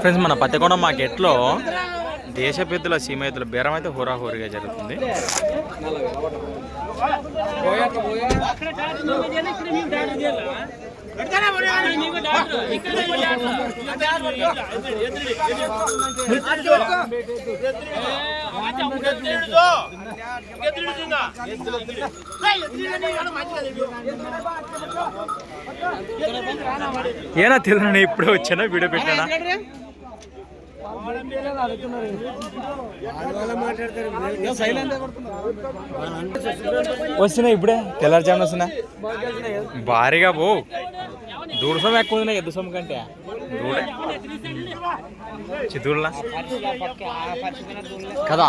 Friends మన పత్తికొండ మార్కెట్లో దేశ పెద్దల సీమ బేరం అయితే హోరాహోరీగా జరుగుతుంది. ఏనా తెలియని ఇప్పుడే వచ్చానా? వీడియో పెట్టానా? వస్తున్నా ఇప్పుడే తెల్లారుజామున వస్తున్నా. భారీగా పో. దూరసం ఎక్కువ ఉంది ఎద్దు సొమ్ము కంటే దూడే చిత్తూరులా కదా.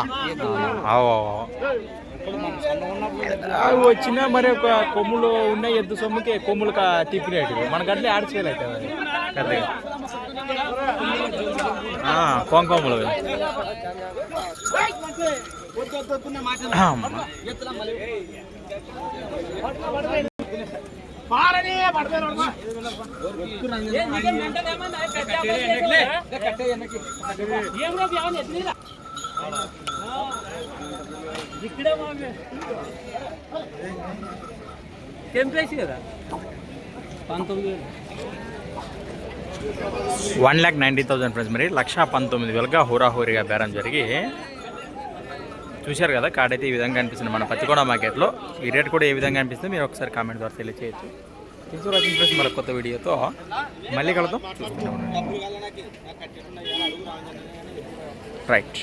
అవి వచ్చినా మరి ఒక కొమ్ములు ఉన్న ఎద్దు సొమ్ముకి కొమ్ములు కా- తిప్పినట్టు మనకు అట్లే ఆడ చేయలేదు అది పెద్దగా ఆ, కొంకొమ్ములు. అమ్మ. టెంపరేచర్ కదా పంతొమ్మిది వేలు one lakh ninety thousand friends మరి లక్ష పంతొమ్మిది వేలుగా హోరాహోరీగా బేరం జరిగి చూశారు కదా కాడైతే అయితే ఈ విధంగా అనిపిస్తుంది మన పత్తికొండ మార్కెట్లో ఈ రేట్ కూడా ఏ విధంగా అనిపిస్తుంది మీరు ఒకసారి కామెంట్ ద్వారా తెలియచేయచ్చు. వాచింగ్ ఫ్రెండ్స్ మరొక కొత్త వీడియోతో. మళ్ళీ కలుద్దాం. ఉండండి రైట్